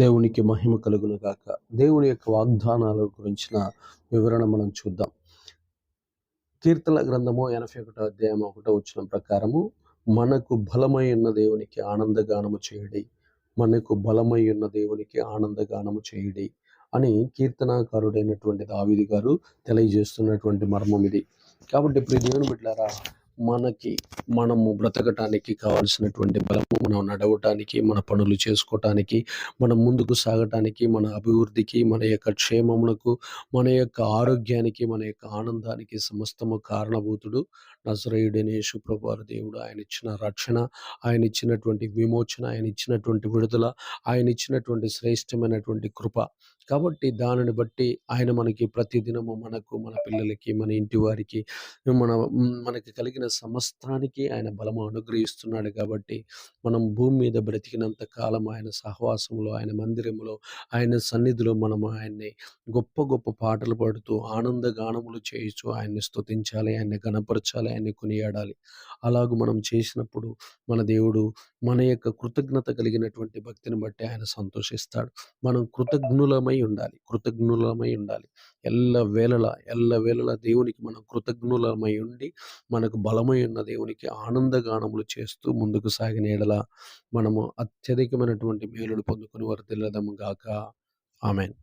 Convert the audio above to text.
దేవునికి మహిమ కలుగును గాక. దేవుని యొక్క వాగ్దానాల గురించిన వివరణ మనం చూద్దాం. కీర్తన గ్రంథము ఎనభై ఒకటో అధ్యాయం ఒకటో వచ్చిన ప్రకారము మనకు బలమై ఉన్న దేవునికి ఆనందగానము చేయడి. మనకు బలమై ఉన్న దేవునికి ఆనందగానము చేయడి అని కీర్తనాకారుడైనటువంటి దావిది గారు తెలియజేస్తున్నటువంటి మర్మం ఇది. కాబట్టి ఇప్పుడు దేవుని బిడ్డారా మనకి మనము బ్రతకటానికి కావాల్సినటువంటి బలము మనం నడవటానికి మన పనులు చేసుకోవటానికి మనం ముందుకు సాగటానికి మన అభివృద్ధికి మన యొక్క క్షేమములకు మన యొక్క ఆరోగ్యానికి మన యొక్క ఆనందానికి సమస్తము కారణభూతుడు నజరేయుడైన యేసుప్రభువారు దేవుడు. ఆయన ఇచ్చిన రక్షణ ఆయన ఇచ్చినటువంటి విమోచన ఆయన ఇచ్చినటువంటి విడుదల ఆయన ఇచ్చినటువంటి శ్రేష్టమైనటువంటి కృప. కాబట్టి దానిని బట్టి ఆయన మనకి ప్రతిదినము మనకు మన పిల్లలకి మన ఇంటి వారికి మన మనకి కలిగిన సమస్తానికి ఆయన బలము అనుగ్రహిస్తున్నాడు కాబట్టి మనం భూమి మీద బ్రతికినంత కాలం ఆయన సహవాసంలో ఆయన మందిరంలో ఆయన సన్నిధిలో మనం ఆయన్ని గొప్ప గొప్ప పాటలు పాడుతూ ఆనంద గానములు చేయొచ్చు ఆయన్ని స్తుతించాలి ఆయన్ని గణపరచాలి ఆయన్ని కొనియాడాలి. అలాగూ మనం చేసినప్పుడు మన దేవుడు మన యొక్క కృతజ్ఞత కలిగినటువంటి భక్తిని బట్టి ఆయన సంతోషిస్తాడు. మనం కృతజ్ఞులమై ఉండాలి కృతజ్ఞులమై ఉండాలి. ఎల్ల వేళల ఎల్ల వేళల దేవునికి మనం కృతజ్ఞులమై ఉండి మనకు బలమై ఉన్న దేవునికి ఆనందగానములు చేస్తూ ముందుకు సాగిన ఎడల మనము అత్యధికమైనటువంటి మేలులు పొందుకొని వర్తిల్లదము గాక. ఆమెన్.